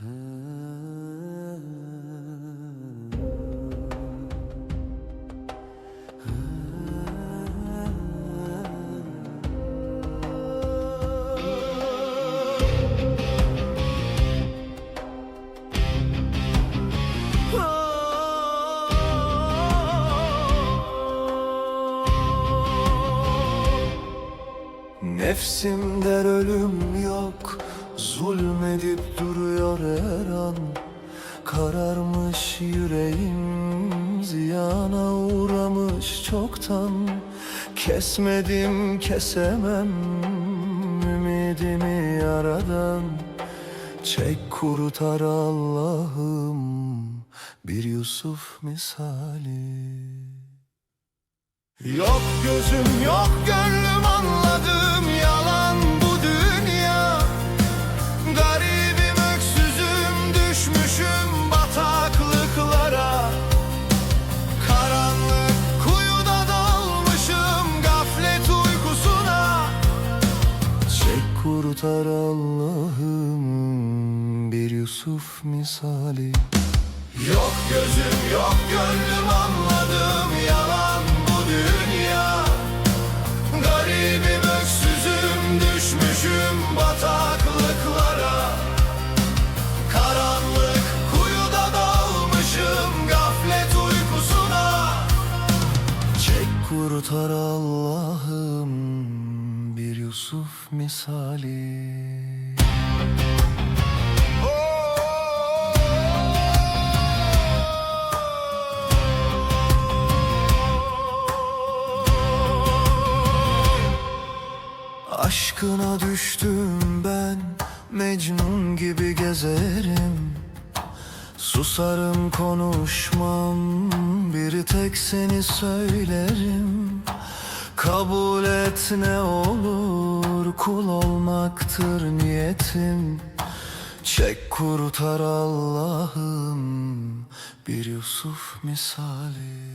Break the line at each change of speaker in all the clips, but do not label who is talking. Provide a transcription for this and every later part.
Nefsim der ölüm yok Zulmedip duruyor her an. Kararmış yüreğim Ziyana uğramış çoktan. Kesmedim kesemem Ümidimi yaradan. Çek kurutar Allah'ım Bir Yusuf misali. Yok gözüm yok gönlüm anladım Kurutar Allah'ım bir Yusuf misali. Yok gözüm yok gönlüm anladım yalan bu dünya. Garibim öksüzüm düşmüşüm bataklıklara. Karanlık kuyuda dalmışım gaflet uykusuna. Çek kurutar Allah'ım Yusuf misali. Aşkına düştüm ben Mecnun gibi gezerim. Susarım konuşmam Bir tek seni söylerim Kabul et ne olur Kul olmaktır niyetim. Çek kurtar Allah'ım Bir Yusuf misali.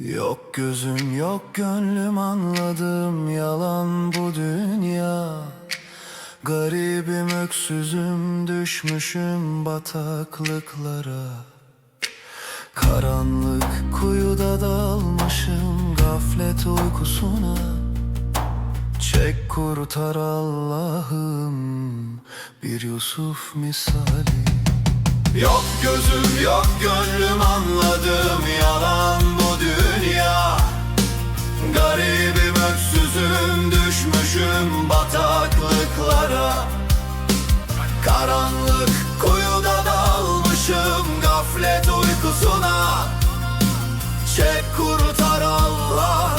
Yok gözüm yok gönlüm anladım Yalan bu dünya. Garibim öksüzüm düşmüşüm bataklıklara. Karanlık gaflet uykusuna Çek kurtar Allah'ım bir Yusuf misali. Yok gözüm yok gönlüm anladım yalan bu dünya. Garibim öksüzüm düşmüşüm bataklıklara. Karanlık kuyuda dalmışım gaflet uykusuna Çek kurtar Allah.